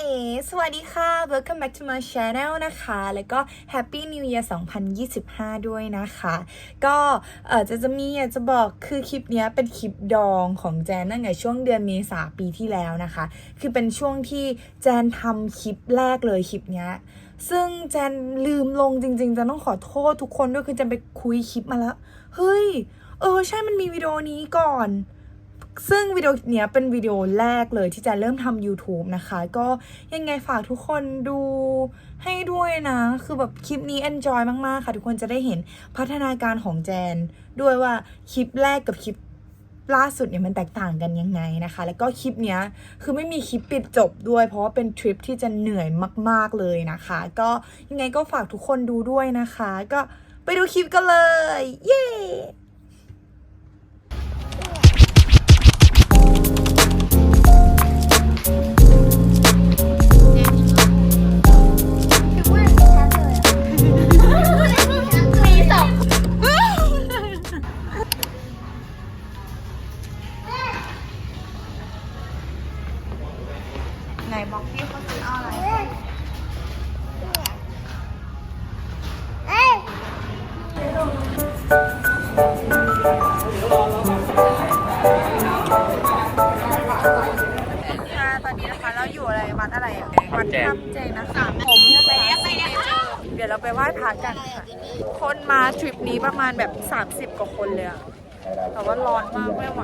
เอสวัสดีค่ะ welcome back to my channel นะคะ แล้วก็ Happy New Year 2025 ด้วยนะคะ ก็เออจะจะมีอยากจะบอกคือคลิปนี้เป็นคลิปดองของแจนตั้งแต่ช่วงเดือนเมษาปีที่แล้วนะคะ คือเป็นช่วงที่แจนทำคลิปแรกเลยคลิปนี้ซึ่งแจนลืมลงจริงๆจนต้องขอโทษทุกคนด้วยคือแจนไปคุยคลิปมาแล้ว เฮ้ย เออใช่มันมีวิดีโอนี้ก่อน ซึ่งวิดีโอเนี้ยเป็นวิดีโอแรกเลยที่จะเริ่มทำ YouTube นะคะ ก็ยังไงฝากทุกคนดูให้ด้วยนะ คือแบบคลิปนี้ enjoy มาก ๆ ค่ะ ทุกคนจะได้เห็นพัฒนาการของแจน ด้วยว่าคลิปแรกกับคลิปล่าสุดเนี่ยมันแตกต่างกันยังไงนะคะ แล้วก็คลิปเนี้ยคือไม่มีคลิปปิดจบด้วย เพราะว่าเป็นทริปที่จะเหนื่อยมาก ๆเลยนะคะ ก็ยังไงก็ฝากทุกคนดูด้วยนะคะ ก็ไปดูคลิปกันเลย เย้ อะวัดถ้ำเจงนะคะผมเดี๋ยวเราไปไหว้พระกันค่ะ คนมาทริปนี้ประมาณแบบ 30 กว่าคนเลยอะแต่ว่าร้อนมากไม่ไหว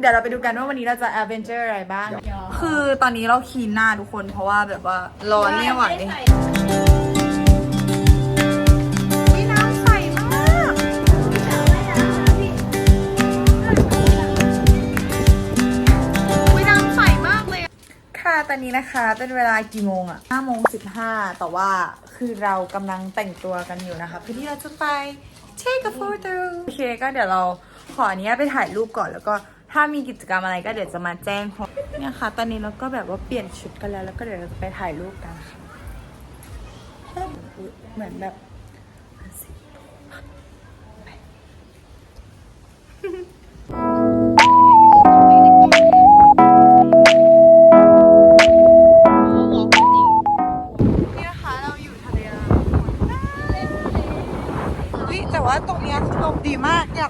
เดี๋ยวเราไปดูกันว่าวันนี้เราจะแอดเวนเจอร์อะไรบ้าง คือตอนนี้เราคีนหน้าทุกคนเพราะว่าแบบว่าร้อนไม่ไหวอุ๊ยน้ำใสมากอุ๊ยน้ำใสมากเลยอะค่ะตอนนี้นะคะเป็นเวลากี่โมงอะ5โมง15 แต่ว่าคือเรากำลังแต่งตัวกันอยู่นะคะเพื่อที่เราจะไป take a photo โอเคก็เดี๋ยวเราขออนุญาตไปถ่ายรูปก่อนแล้วก็ ถ้ามีกิจกรรมอะไรก็เดี๋ยวจะมาแจ้งพร้อมเนี่ยค่ะ ตอนนี้เราก็แบบว่าเปลี่ยนชุดกันแล้ว แล้วก็เดี๋ยวเราจะไปถ่ายรูปกันเหมือนแบบ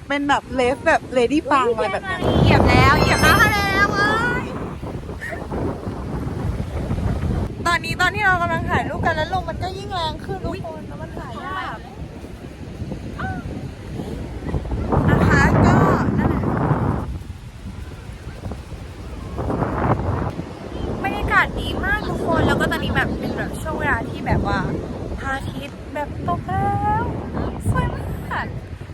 เป็นแบบเลฟแบบเลดี้ฟังอะไรแบบนั้นเหยียบแล้วเหยียบน้ำทะเลแล้วเว้ยตอนนี้ตอนที่เรากำลังถ่ายรูปกันแล้วลมมันก็ยิ่งแรงขึ้นทุกคนแล้วมันถ่ายยากนะคะก็นั่นแหละ บรรยากาศดีมากทุกคน แล้วก็ตอนนี้แบบเป็นแบบช่วงเวลาที่แบบว่าพระอาทิตย์แบบตกแล้วสวยมาก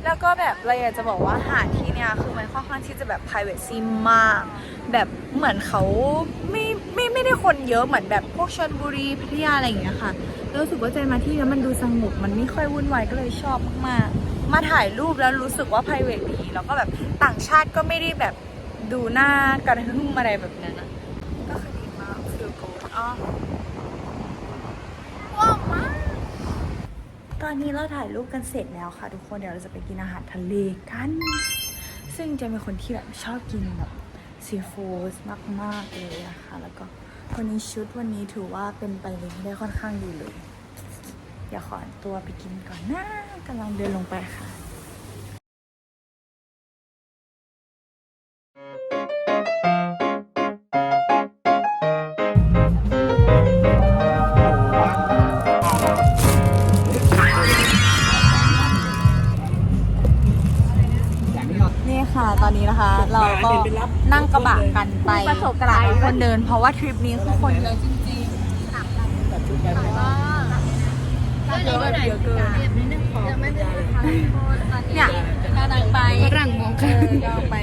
แล้วก็แบบ เราอยากจะบอกว่าหาดที่เนี่ยคือมันค่อนข้างที่จะแบบ privacy มาก แบบเหมือนเขาไม่ไม่ไม่ได้คนเยอะเหมือนแบบพวกชลบุรีพัทยาอะไรอย่างเงี้ยค่ะแล้วรู้สึกว่าใจมาที่แล้วมันดูสงบมันไม่ค่อยวุ่นวายก็เลยชอบมากๆมาถ่ายรูปแล้วรู้สึกว่า p r i v a t ดีแล้วก็แบบต่างชาติก็ไม่ได้แบบดูหน้ากระหึ่มอะไรแบบนั้นนะก็คือดีมากฟิลกูอ๋อว้าวมาก ตอนนี้เราถ่ายรูปกันเสร็จแล้วค่ะ ทุกคนเดี๋ยวเราจะไปกินอาหารทะเลกัน ซึ่งจะเป็นคนที่แบบชอบกินแบบซีฟู้ดมากๆเลยอะค่ะแล้วก็วันนี้ชุดวันนี้ถือว่าเป็นไปเลยได้ค่อนข้างดีเลยดี๋ยวขอตัวไปกินก่อนนะกำลังเดินลงไปค่ะ นนี้นะคะ เราก็นั่งกระบะกันไปตลาดนัดคนเดิน เพราะว่าทริปนี้คือคนเยอะจริงๆเยอะแบบเยอะเกินเนี่ยกำลังไปรังมองกันกำลังไป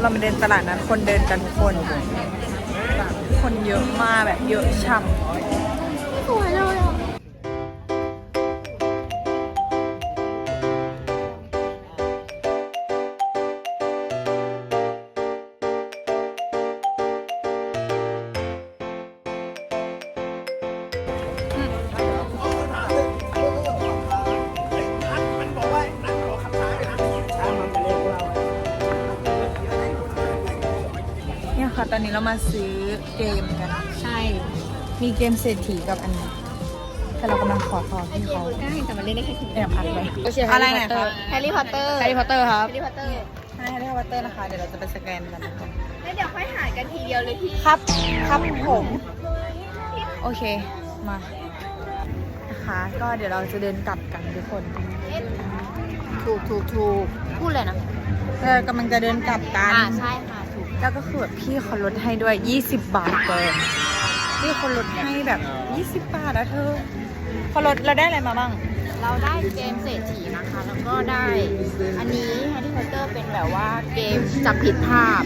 เรามาเดินตลาดนัดคนเดินกันทุกคน คนเยอะมากแบบเยอะช่ำเนี่ยค่ะ ตอนนี้เรามาซื้อเกมกัน ใช่ มีเกมเศรษฐีกับอันนี้ แต่เรากำลังขอทอพี่เขาได้แต่มันเล่นได้แค่ทีแอบอัดไว้อะอะไรไหนครับแฮร์รี่พอตเตอร์แฮร์รี่พอตเตอร์ครับแฮร์รี่พอตเตอร์ใช่แฮร์รี่พอตเตอร์นะคะ เดี๋ยวเราจะไปสแกนกันนะคะแล้วเดี๋ยวค่อยหารกันทีเดียวเลยพี่ ครับ ครับผม โอเค มานะคะก็เดี๋ยวเราจะเดินกลับกันทุกคน ถูกถูกถูกพูดเลยนะเรากำลังจะเดินกลับกัน อ่าใช่ค่ะถูก แล้วก็คือแบบพี่เขาลดให้ด้วย 20 บาทเกินพี่เขาลดให้แบบ 20 บาทอะเธอเขาลดเราได้อะไรมาบ้าง เราได้เกมเศรษฐีนะคะ แล้วก็ได้อันนี้แฮร์รี่พอตเตอร์เป็นแบบว่าเกมจับผิดภาพ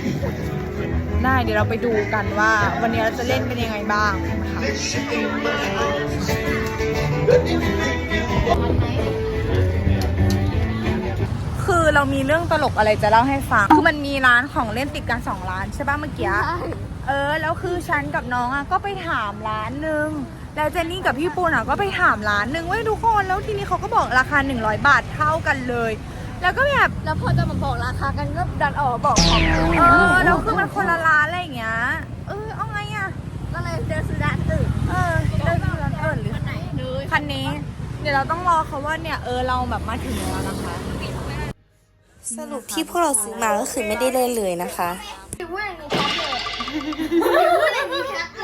ได้เดี๋ยวเราไปดูกันว่า วันนี้เราจะเล่นเป็นยังไงบ้างนะคะ คือเรามีเรื่องตลกอะไรจะเล่าให้ฟัง คือมันมีร้านของเล่นติดกันสองร้านใช่ป่ะเมื่อกี้ เออ แล้วคือฉันกับน้องอะก็ไปถามร้านหนึ่งแล้วเจนนี่กับพี่ปูนอะก็ไปถามร้านหนึ่งเว้ยทุกคน แล้วทีนี้เขาก็บอกราคา 100 บาทเท่ากันเลย แล้วก็แบบ แล้วพอจะมาบอกราคากันก็ดันออกมาบอกของเออ แล้วคือมันคนละร้านอะไรอย่างเงี้ย เออ เอาไงอะ ก็เลยเดินซื้อร้านอื่นเออ เดินไปร้านอื่นหรือไหนเลยคันนี้ เดี๋ยวเราต้องรอเขาว่าเนี่ยเออเราแบบมาถึงแล้วนะคะ สรุปที่พวกเราซื้อมาก็คือไม่ได้เล่นเลยนะคะ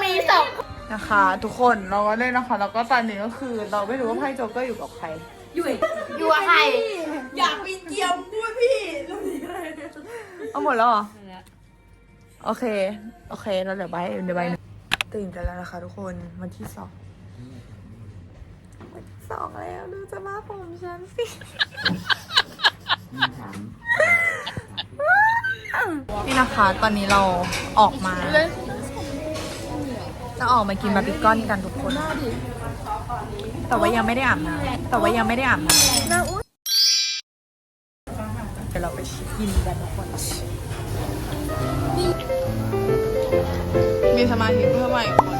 มีสองนะคะ ทุกคนเราก็เล่นนะคะแล้วก็ตอนนี้ก็คือ เราไม่รู้ว่าไพ่โจ๊กเกอร์อยู่กับใคร อยู่กับใครเอาหมดแล้วเหรอโอเค โอเค เราเดี๋ยวใบเดี๋ยวใบหนึ่งตื่นกันแล้วนะคะทุกคนวันที่สองวันที่สองแล้วดูจะมาผมฉันสิ นี่นะคะ ตอนนี้เราออกมา จะออกมากินบาร์บีคอนกันทุกคน แต่ว่ายังไม่ได้อาบน้ำแต่ว่ายังไม่ได้อาบน้ำเดี๋ยวเราไปกินกันทุกคน มีสมาธิเพิ่มมาอี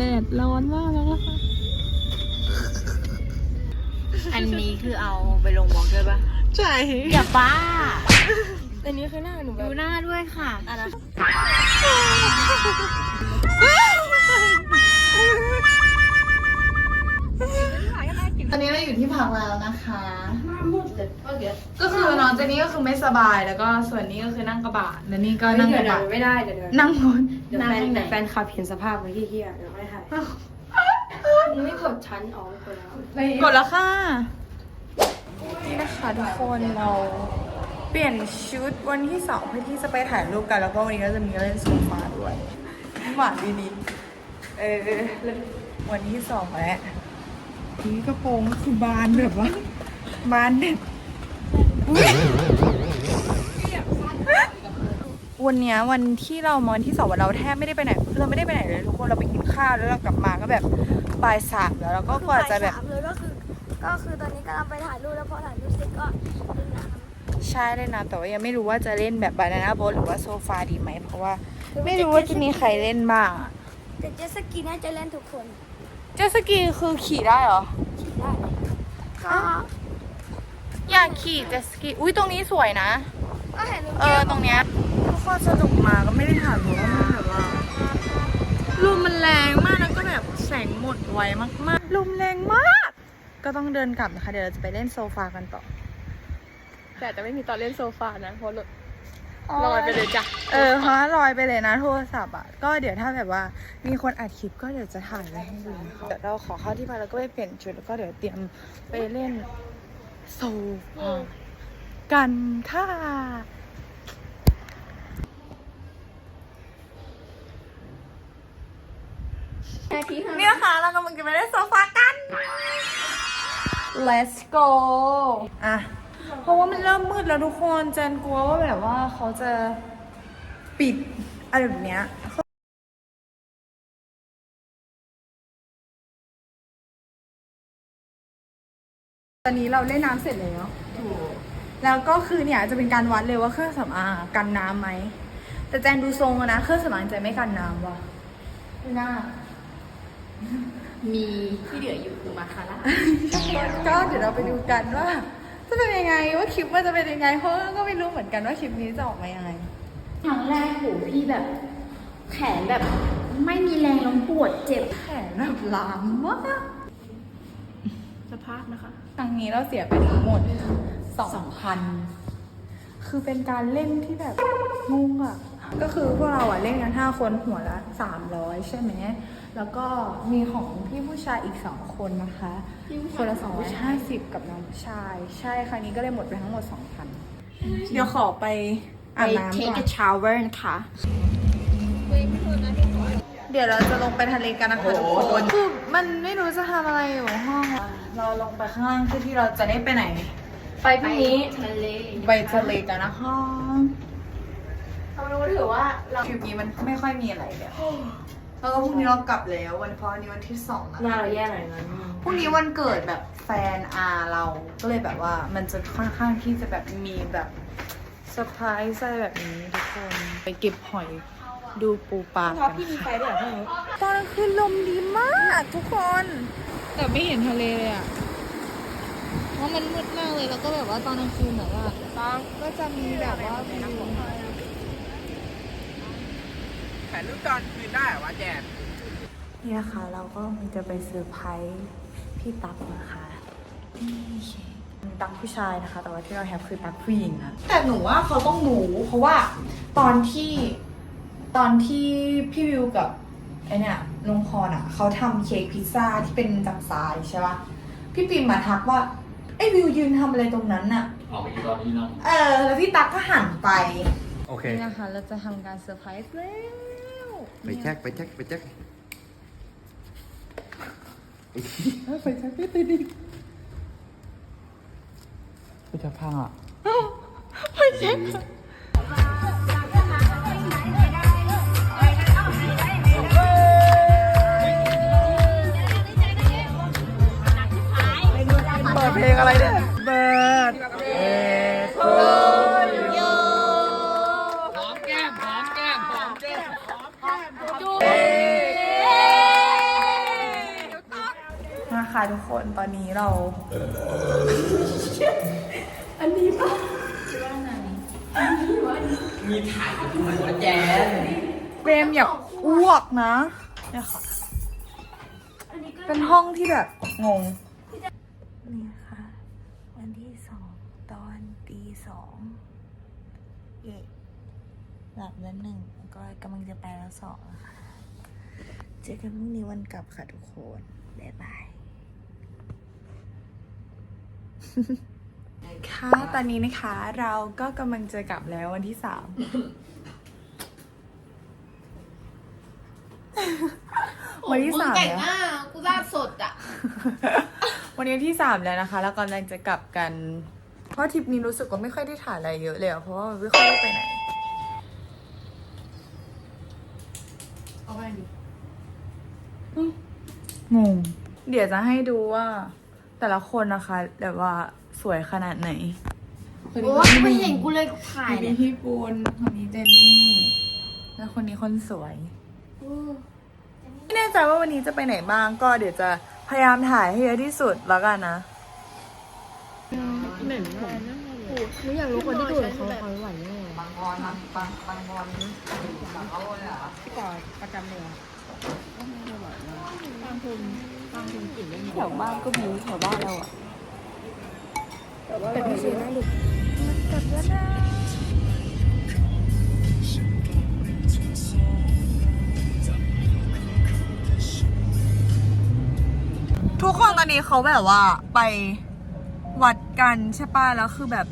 แดดร้อนมากแล้วค่ะ อันนี้คือเอาไปลงบล็อกด้วยปะใช่อย่าบ้า อันนี้คือหน้าหนูแบดูบหน้าด้วยค่ะอันนั้นตอนนี้เราอยู่ที่พักแล้วนะคะ ก็คือน้องเจนนี่ก็คือไม่สบายแล้วก็ส่วนนี้ก็คือนั่งกระบะแล้วนี่ก็นั่งกระบะไม่ได้เดี๋ยวเดี๋ยวนั่งบน เดี๋ยวแฟนเดี๋ยวแฟนขับเห็นสภาพไว้ที่เฮียเดี๋ยวไม่ถ่ายมึงไม่กดชั้นอ๋อกดแล้ว กดแล้วค่ะ นี่นะคะทุกคนเราเปลี่ยนชุดวันที่สองเพื่อที่จะไปถ่ายรูปกัน แล้วก็วันนี้ก็จะมีเล่นโซฟาด้วยหวานดีๆเออแล้ววันที่สองแล้วนี่กระโปรงก็คือบานแบบว่าบานแบบอุ๊ย วันเนี้ยวันที่เรามาวันที่สองวันเราแทบไม่ได้ไปไหนเราไม่ได้ไปไหนเลยทุกคนเราไปกินข้าวแล้วเรากลับมาก็แบบบ่ายสามแล้วเราก็กว่าจะแบบเลยก็คือ ก็คือตอนนี้กำลังไปถ่ายรูปแล้วพอถ่ายรูปเสร็จก็เล่นน้ำใช่เลยนะแต่ว่ายังไม่รู้ว่าจะเล่นแบบบานาน่าโบ๊ทหรือว่าโซฟาดีไหมเพราะว่าไม่รู้ว่าจะมีใครเล่นบ้างอะแต่เจ็ตสกีน่าจะเล่นทุกคนเจ็ตสกีคือขี่ได้เหรอได้ก็ อยากขี่เจ็ตสกีอุ้ยตรงนี้สวยนะ ก็เห็นลุงเออตรงเนี้ยทุกคนสนุกมาก็ไม่ได้ถ่ายเพราะว่ามันแบบว่าลมมันแรงมากแล้วก็แบบแสงหมดไวมากๆลมแรงมาก ก็ต้องเดินกลับนะคะเดี๋ยวเราจะไปเล่นโซฟากันต่อ แต่จะไม่มีตอนเล่นโซฟานะเพราะลอยไปเลยจ้ะเออเพราะว่าลอยไปเลยนะโทรศัพท์อะก็เดี๋ยวถ้าแบบว่ามีคนอัดคลิปก็เดี๋ยวจะถ่ายไว้ให้ดูนะคะเดี๋ยวเราขอเข้าที่พักแล้วก็ไปเปลี่ยนชุดแล้วก็เดี๋ยวเตรียมไปเล่นโซฟา กันค่ะ นี่นะคะเรากำลังจะไปเล่นโซฟากัน let's go อะ เพราะว่ามันเริ่มมืดแล้วทุกคนเจนกลัวว่าแบบว่าเขาจะปิดอะไรแบบเนี้ยตอนนี้เราเล่นน้ำเสร็จแล้ว แล้วก็คือเนี่ยจะเป็นการวัดเลยว่าเครื่องสำอางกันน้ำไหม แต่แจนดูทรงอะนะเครื่องสำอางแจนไม่กันน้ำว่ะดูหน้า มีที่เหลืออยู่คือมาคาร่าก็เดี๋ยวเราไปดูกันว่าจะเป็นยังไงว่าคลิปมันจะเป็นยังไงเพราะว่าก็ไม่รู้เหมือนกันว่าคลิปนี้จะออกมายังไงครั้งแรกโหพี่แบบ แขนแบบไม่มีแรงแล้วปวดเจ็บแขนแบบล้างมากสภาพนะคะครั้งนี้เราเสียไปทั้งหมด สองพันคือเป็นการเล่นที่แบบงงอะก็คือพวกเราอะเล่นกันห้าคนหัวละสามร้อยใช่ไหม แล้วก็มีของพี่ผู้ชายอีกสองคนนะคะ คนละสองร้อยห้าสิบกับน้องผู้ชาย ใช่ครั้งนี้ก็เลยหมดไปทั้งหมดสองพันเดี๋ยวขอไปไปอาบน้ำ take ก่อน a shower นะคะ เดี๋ยวเราจะลงไปทะเลกันนะคะทุกคนคือมันไม่รู้จะทำอะไรอยู่ห้องอะเราลงไปข้างล่างเพื่อที่เราจะได้ไปไหน ไปพรุ่งนี้ทะเลไปทะเลกันนะคะเรารู้ถือว่าเราคลิปนี้มันไม่ค่อยมีอะไรเลยแล้วก็พรุ่งนี้เรากลับแล้ว วันเพราะวันนี้วันที่สองนะหน้าเราแย่หน่อยนะพรุ่งนี้วันเกิดแบบแฟนอาเราก็เลยแบบว่ามันจะค่อนข้างที่จะแบบมีแบบเซอร์ไพรส์อะไรแบบนี้ทุกคนไปเก็บหอยดูปูปลากันพี่มีไฟด้วยเหรอพี่ตอนกลางคืนลมดีมากทุกคน แต่ไม่เห็นทะเลเลยอะ เพราะมันมืดมากเลยแล้วก็แบบว่าตอนกลางคืนแบบว่าก็จะมีแบบว่าวิวถ่ายรูปตอนคืนได้เหรอวะแจนนี่นะคะเราก็มันจะไปเซอร์ไพรส์พี่ตั๊กนะคะนี่ตั๊กผู้ชายนะคะ แต่ว่าที่เราแฮปคือตั๊กผู้หญิงนะแต่หนูว่าเขาต้องรู้เพราะว่าตอนที่ตอนที่พี่วิวกับไอเนี่ยลุงพรอะเขาทำเค้กพิซซ่าที่เป็นจากทรายใช่ปะพี่ปิมมาทักว่า ไอวิวยืนทำอะไรตรงนั้นน่ะ ออกไปตอนนี้เนาะเออ แล้วพี่ตั๊กก็หันไป โอเค นี่นะคะเราจะทำการเซอร์ไพรส์แล้วไปแจ็คไปแจ็คไปแจ็คเฮ้ยไฟแช็กไม่ติดอีกไม่จะพังอะไฟแช็ก เพลงอะไรเนี่ยเบิร์ดเอโทโยหอมแก้มหอมแก้มหอมแก้มหอมแก้มจุ๊บนะคะทุกคนตอนนี้เรา อันนี้ปะมีถ่ายด้วยแจนเบมอย่าอ้วกนะเนี่ยค่ะ เป็นห้องที่แบบงง นี่ค่ะ วันที่สองตอนตีสองเย่ หลับแล้วหนึ่งแล้วก็กำลังจะไปแล้วสองนะคะเจอกันพรุ่งนี้วันกลับค่ะทุกคน บ๊ายบาย ค่ะ ตอนนี้นะคะเราก็กำลังจะกลับแล้ววันที่สาม วันที่สามแล้วกูลาดสดอะ วันนี้วันที่สามแล้วนะคะ แล้วกำลังจะกลับกัน เพราะทริปนี้รู้สึกว่าไม่ค่อยได้ถ่ายอะไรเยอะเลยอะเพราะว่าไม่ค่อยได้ไปไหน เอาไปดิ งง เดี๋ยวจะให้ดูว่า แต่ละคนนะคะแบบว่าสวยขนาดไหนคนโอ้นี้ยไม่เห็นกูเลยถ่าคยนเนี่นี้ยพี่ปูนคนนี้เจนนี่ แล้วคนนี้คนสวยโอ้ไม่แน่ใจว่าวันนี้จะไปไหนบ้างก็เดี๋ยวจะพยายามถ่ายให้เยอะที่สุดแล้วกันนะหนูอยากรู้คนที่ดูเขาเขาไหวยังไงบางบอลบางบางบางบอลบางเขาเลยอะพี่ต่อประจำเลยบางคนบางคนกลิ่นไม่มีแถวบ้านก็มีแถวบ้านเราอะแต่พี่ซื้อน่าดูทุกคนตอนนี้เขาแบบว่าไปวัดกันใช่ป่ะแล้วคือแบบ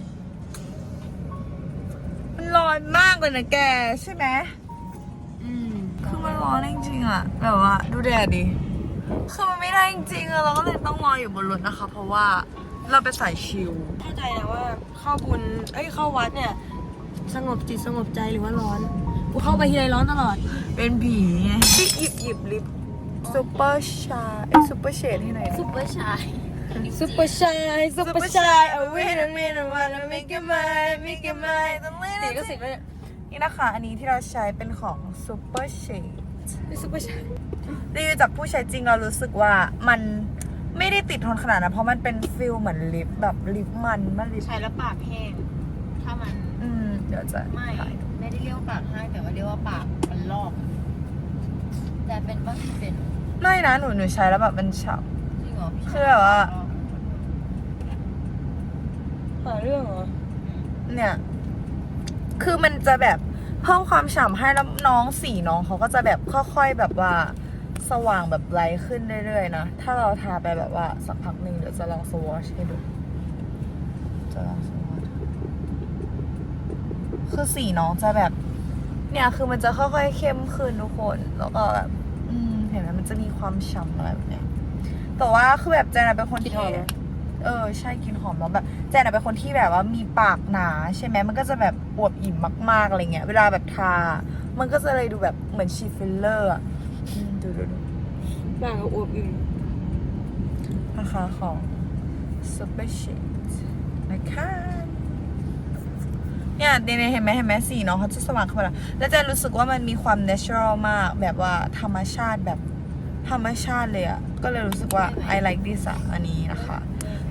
มันร้อนมากเลยนะแกใช่ไหมอืมคือมันร้อนจริงๆอะแบบว่าดูแดดดิ คือมันไม่ได้จริงๆอะเราก็เลยต้องรออยู่บนรถนะคะ เพราะว่าเราไปสายชิลเข้าใจนะว่าเข้าบุญเอ้ยเข้าวัดเนี่ย สงบจิตสงบใจหรือว่าร้อนกูเข้าไปทีไรร้อนตลอด เป็นผีไงที่หยิบหยิบลิปซูเปอร์ชาไอยซูเปอร์เชดที่ไหนซุปเปอร์ชายซุปเปอร์ชายซุปซูเปอเปอร์ร์ชาชายยเอาไว้ทำไมนะวันละไม่กี่ไม้ไม่กี่ไม้ต้องเล่นสีก็สิบแล้วเนี่ยนี่นะคะ อันนี้ที่เราใช้เป็นของซูเปอ ร์เชดซุปเปอร์ชายรีวิวจากผู้ใช้จริงเรารู้สึกว่ามันไม่ได้ติดทนขนาดนั้นเพราะมันเป็นฟิลเหมือนลิปแบบลิปมันมันลิปใช้แล้วปากแห้ง ถ้ามันอืมเดี๋ยวจะไม่ถ่ายไม่ได้เรียกว่าปากแห้งแต่ว่าเรียกว่าปากมันลอก แต่เป็นบ้างที่เป็นไม่นะหนูหนูใช้แล้วแบบมันฉ่จริงเหรอพี่คือแบบว่า หาเรื่องเหรอำเนี่ย คือมันจะแบบ เพิ่มความฉ่ำให้แล้วน้องสีน้องเขาก็จะแบบค่อยๆแบบว่าสว่างแบบไบรท์ขึ้นเรื่อยๆนะ ถ้าเราทาไปแบบว่าสักพักหนึ่งเดี๋ยวจะลองสวอชให้ดู จะลองสวอชคือสีน้องจะแบบ เนี่ยคือมันจะค่อยๆเข้มขึ้นทุกคน แล้วก็แบบอืมเห็นไหมมันจะมีความฉ่ำอะไรแบบเนี้ยแต่ว่าคือแบบเจนเป็นคนที่ เออใช่กลินหอมแล้วแบบเจนอะเป็นคนที่แบบว่ามีปากหนา ใช่ไหมมันก็จะแบบอวบอิ่มมากๆอะไรเงี้ย เวลาแบบทา มันก็จะเลยดูแบบเหมือนชีฟิลเลอร์อะอืมดูดูดูบากอวบอิ่มนะคะของ Super Shade นะคะเนี่ยเนี่ยเห็นไหมเห็นไหมสีน้องเขาจะสว่างขึ้นมาแล้วแล้วเจนรู้สึกว่ามันมีความ natural มาก แบบว่าธรรมชาติแบบธรรมชาติเลยอะก็เลยรู้สึกว่า I like this อะอันนี้นะคะ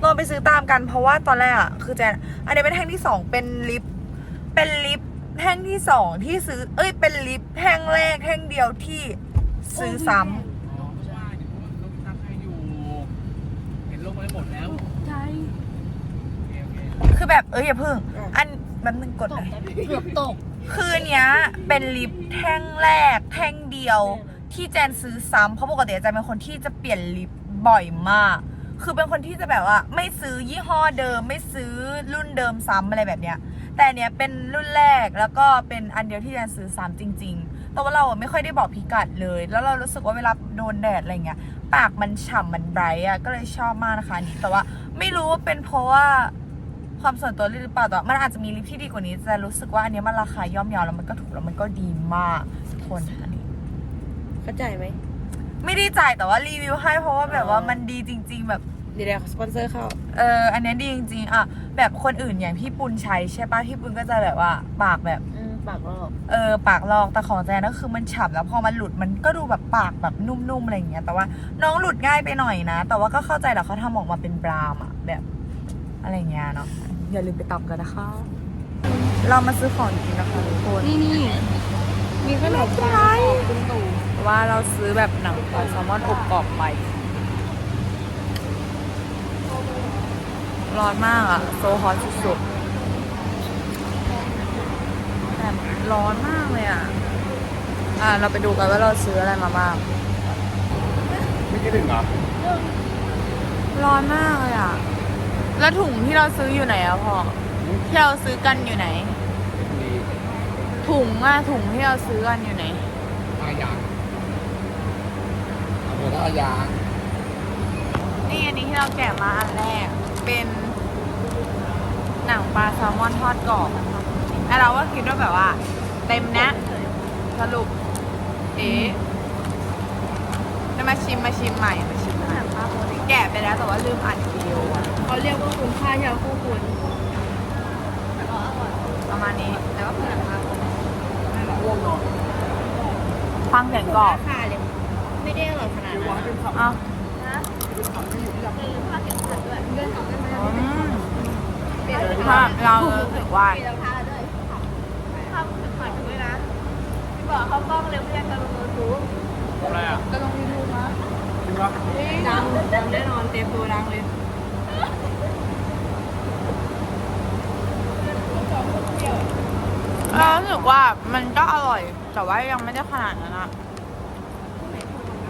ลองไปซื้อตามกันเพราะว่าตอนแรกอะคือแจนอันนี้เป็นแท่งที่สองเป็นลิปเป็นลิปแท่งที่สองที่ซื้อ เอ้ย เป็นลิปแท่งแรกแท่งเดียวที่ซื้อซ้ำเห็นลงไปหมดแล้วใจคือแบบเอ้ยอย่าเพิ่ง อันแป๊บนึงกดหน่อยเกือบตก คืออนเนี้ยเป็นลิปแท่งแรกแท่งเดียวที่แจนซื้อซ้ำเพราะปกติแจนเป็นคนที่จะเปลี่ยนลิปบ่อยมาก คือเป็นคนที่จะแบบว่า ไม่ซื้อยี่ห้อเดิม ไม่ซื้อรุ่นเดิมซ้ำอะไรแบบเนี้ย แต่เนี้ยเป็นรุ่นแรกแล้วก็เป็นอันเดียวที่แจนซื้อซ้ำจริง ๆ แต่ว่าเราไม่ค่อยได้บอกพิกัดเลย แล้วเรารู้สึกว่าเวลาโดนแดดอะไรเงี้ย ปากมันฉ่ำมันไบรท์อะก็เลยชอบมากนะคะนี้แต่ว่าไม่รู้ว่าเป็นเพราะว่าความส่วนตัวหรือเปล่าแต่ว่ามันอาจจะมีลิปที่ดีกว่านี้แต่รู้สึกว่าอันเนี้ยมันราคาย่อมเยาวแล้วมันก็ถูกแล้วมันก็ดีมากทุกคนอันนี้เข้าใจไหม ไม่ได้จ่ายแต่ว่ารีวิวให้เพราะว่าแบบว่ามันดีจริง ๆ แบบเดี๋ยวเดี๋ยวสปอนเซอร์เข้า เอออันเนี้ยดีจริงๆอะแบบคนอื่นอย่างพี่ปุณใช้ใช่ปะพี่ปุณก็จะแบบว่าปากแบบอืมปากลอกเออปากลอกแต่ของแจนก็คือมันฉ่ำแล้วพอมันหลุดมันก็ดูแบบปากแบบนุ่มๆอะไรอย่างเงี้ยแต่ว่าน้องหลุดง่ายไปหน่อยนะ แต่ว่าก็เข้าใจแหละเขาทำออกมาเป็นบราวน์อะแบบอะไรอย่างเงี้ยเนาะอย่าลืมไปตำกันนะคะ เรามาซื้อของกินนะคะทุกคน นี่นี่มีขนมปังคุณตู่ ว่าเราซื้อแบบหนังปลาแซลมอนอบกรอบไป ร้อนมากอะโซฮอตสุดๆแบบร้อนมากเลยอะอะ เราไปดูกันว่าเราซื้ออะไรมาบ้าง ไม่คิดถึงเหรอร้อนมากเลยอะแล้วถุงที่เราซื้ออยู่ไหนอะพ่อ ที่เราซื้อกันอยู่ไหนดีถุงอะถุงที่เราซื้อกันอยู่ไหน อายาง อำเภอท่ายางนี่อันนี้ที่เราแกะมาอันแรก เป็น หนังปลาแซลมอนทอดกรอบแต่เราก็คิดว่าแบบว่า เต็มนะ สรุป เอ๊ะจะมาชิมมาชิมใหม่มาชิมใหม่แกะไปแล้วแต่ว่าลืมอัดวิดีโออะเขาเรียกว่าคุณค่าที่เราคู่ควรประมาณนี้ แต่ว่าเพื่อนนะคะฟังเสียงกรอบค่าเลย ได้อร่อยขนาดนั้นอ๋อภาวถ้าเรารู้สึกว่าอะไรอะก็ลงยูทูบมาจริงปะดังดังแน่นอนเต็มตัวดังเลยเรารู้สึกว่ามันก็อร่อย แต่ว่ายังไม่ได้ขนาดนั้นอะ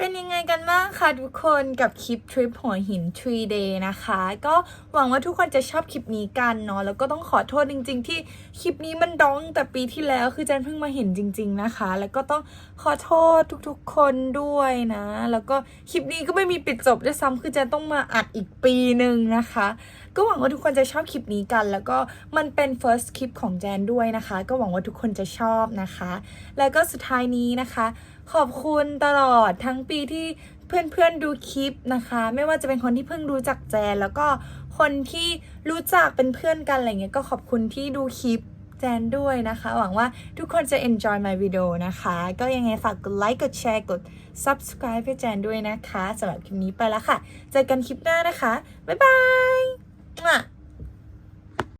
เป็นยังไงกันบ้างคะทุกคนกับคลิปทริปหัวหิน 3 day นะคะ ก็หวังว่าทุกคนจะชอบคลิปนี้กันเนาะแล้วก็ต้องขอโทษจริง ๆ ที่คลิปนี้มันดองแต่ปีที่แล้วคือแจนเพิ่งมาเห็นจริง ๆนะคะ แล้วก็ต้องขอโทษทุกๆคนด้วยนะ แล้วก็คลิปนี้ก็ไม่มีปิดจบด้วยซ้ำคือจนต้องมาอัดอีกปีหนึ่งนะคะ ก็หวังว่าทุกคนจะชอบคลิปนี้กัน แล้วก็มันเป็น first คลิปของแจนด้วยนะคะ ก็หวังว่าทุกคนจะชอบนะคะ แล้วก็สุดท้ายนี้นะคะ ขอบคุณตลอดทั้งปีที่เพื่อนๆดูคลิปนะคะ ไม่ว่าจะเป็นคนที่เพิ่งรู้จักแจน แล้วก็คนที่รู้จักเป็นเพื่อนกันอะไรเงี้ยก็ขอบคุณที่ดูคลิปแจนด้วยนะคะ หวังว่าทุกคนจะ enjoy my video นะคะ ก็ยังไงฝากกดไลค์กดแชร์กด subscribe ให้แจนด้วยนะคะสำหรับคลิปนี้ไปแล้วค่ะ เจอกันคลิปหน้านะคะ บ๊ายบาย